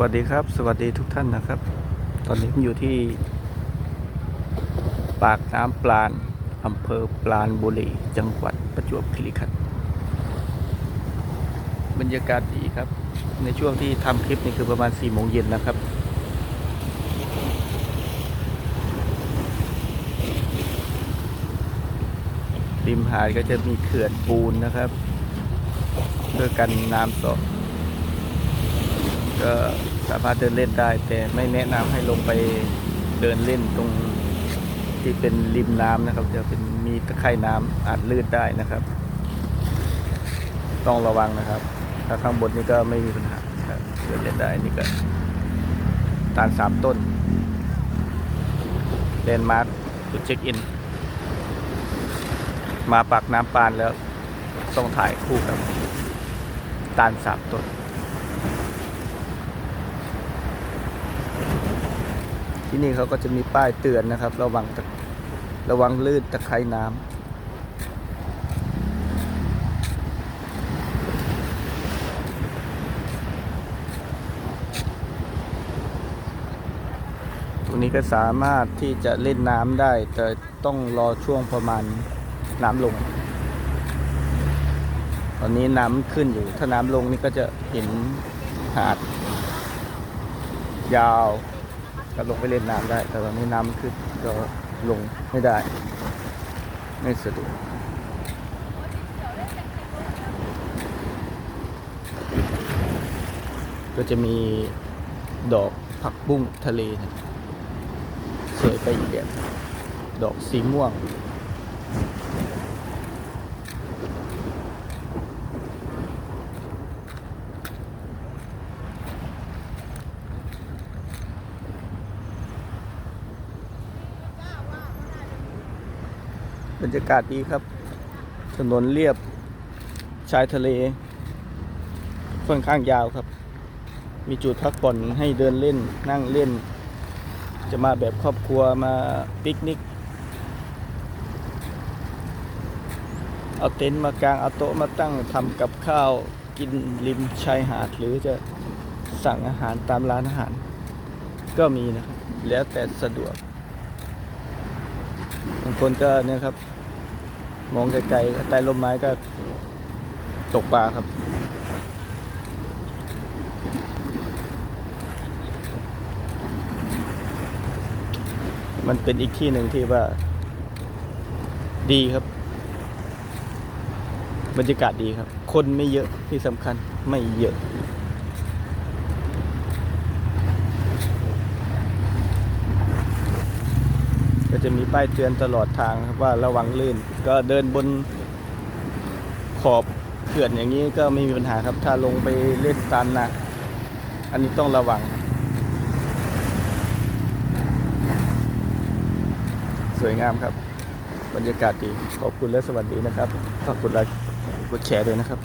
วัสดีครับ สวัสดีทุกท่านนะครับ ตอนนี้ผมอยู่ที่ ปากน้ำปลานอำเภอปราณบุรีจังหวัดประจวบคีรีขันธ์บรรยากาศดีครับ ในช่วงที่ทำคลิปนี่คือประมาณ4โมงเย็นนะครับริมหาดก็จะมีเขื่อนปูนนะครับเพื่อกันน้ำสด ก็สามารถเดินเล่นได้ แต่ไม่แนะนำให้ลงไปเดินเล่นตรงที่เป็นริมน้ำนะครับ จะเป็นมีตะไคร่น้ำอาจลื่นได้นะครับ ต้องระวังนะครับ ถ้าข้างบนนี่ก็ไม่มีปัญหาเดินเล่นได้นี่ก็ตาลสามต้นเลนมาร์คจุดเช็คอิน มาปากน้ำปานแล้วต้องถ่ายคู่กับตาลสามต้น ที่นี่เขาก็จะมีป้ายเตือนนะครับ ระวังระวังลื่นตะไคร่น้ำตรงนี้ก็สามารถที่จะเล่นน้ำได้ แต่ต้องรอช่วงประมาณน้ำลง ตอนนี้น้ำขึ้นอยู่ ถ้าน้ำลงนี่ก็จะเห็นหาด ยาว ก็ลงไปเล่นน้ำได้ แต่ตอนนี้น้ำขึ้นก็ลงไม่ได้ ไม่สะดวกก็จะมีดอกผักบุ้งทะเลนะสวยไปอีกแบบดอกสีม่วง บรรยากาศดีครับ ถนนเรียบชายทะเล ค่อนข้างยาวครับ มีจุดพักผ่อนให้เดินเล่นนั่งเล่น จะมาแบบครอบครัวมาปิกนิก เอาเต็นท์มากางเอาโต๊ะมาตั้งทำกับข้าวกินริมชายหาด หรือจะสั่งอาหารตามร้านอาหาร ก็มีนะครับ แล้วแต่สะดวก บางคนก็เนี่ยครับ มองไกลๆใต้ร่มไม้ก็ตกปลาครับมันเป็นอีกที่หนึ่งที่ว่า ดีครับ บรรยากาศดีครับ คนไม่เยอะที่สำคัญไม่เยอะ จะมีป้ายเตือนตลอดทางครับว่าระวังลื่น ก็เดินบนขอบเขื่อนอย่างนี้ก็ไม่มีปัญหาครับ ถ้าลงไปเล่นตามนะอันนี้ต้องระวัง สวยงามครับ บรรยากาศดี ขอบคุณและสวัสดีนะครับ ฝากกดไลค์กดแชร์ด้วยนะครับ